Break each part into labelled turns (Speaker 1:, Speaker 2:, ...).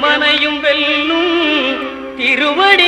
Speaker 1: யமனையும் வெல்லும்
Speaker 2: திருவடி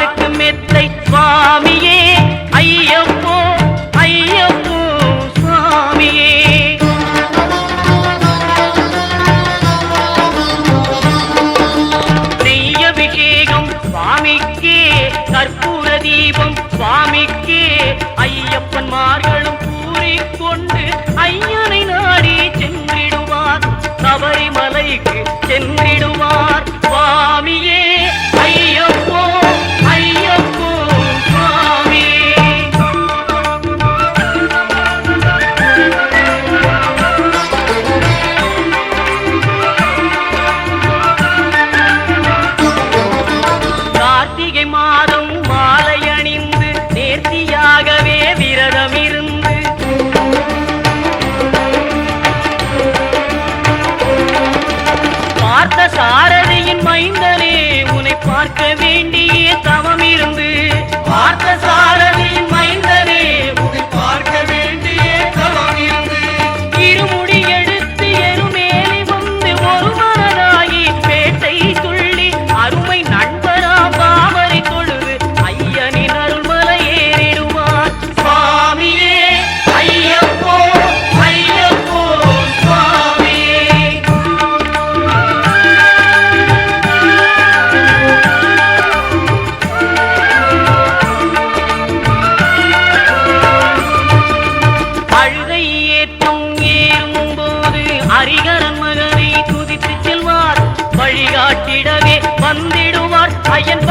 Speaker 1: சுவாமிக்கு ஐயப்பன் மார்களும் கூறிக்கொண்டு ஐயனை நாடி சென்றிடுவார். சபரிமலைக்கு சென்றிடுவார். சுவாமியே ஐயப்போ வந்திடுவார்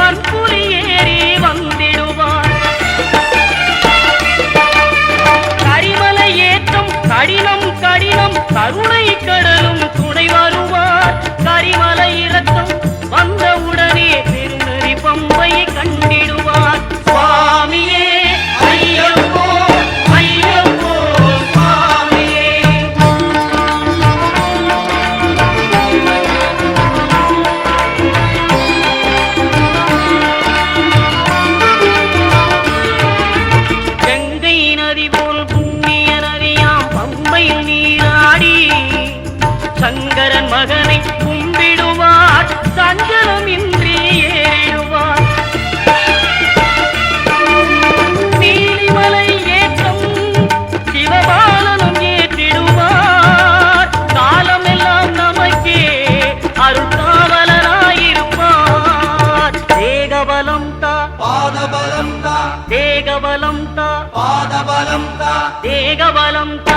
Speaker 1: బలం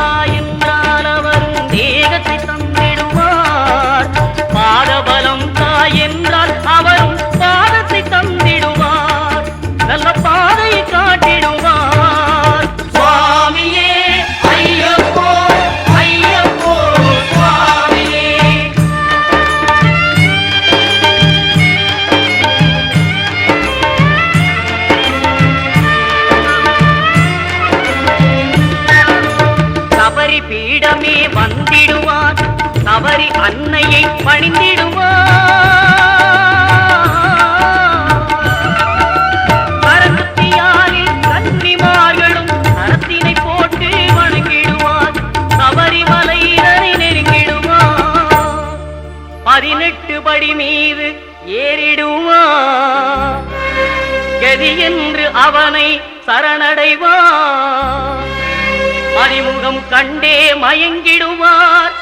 Speaker 1: சபரி அன்னையை பணிந்திடுவார் பரசுத்தியாரில் கன்னிமார்களும் கரத்தினை போட்டு வணங்கிடுவார். சபரிமலையினரை நெருங்கிடுவார். பதினெட்டு படி மீது ஏறிடுவார். கதி என்று அவனை சரணடைவார். அறிமுகம் கண்டே மயங்கிடுவார்.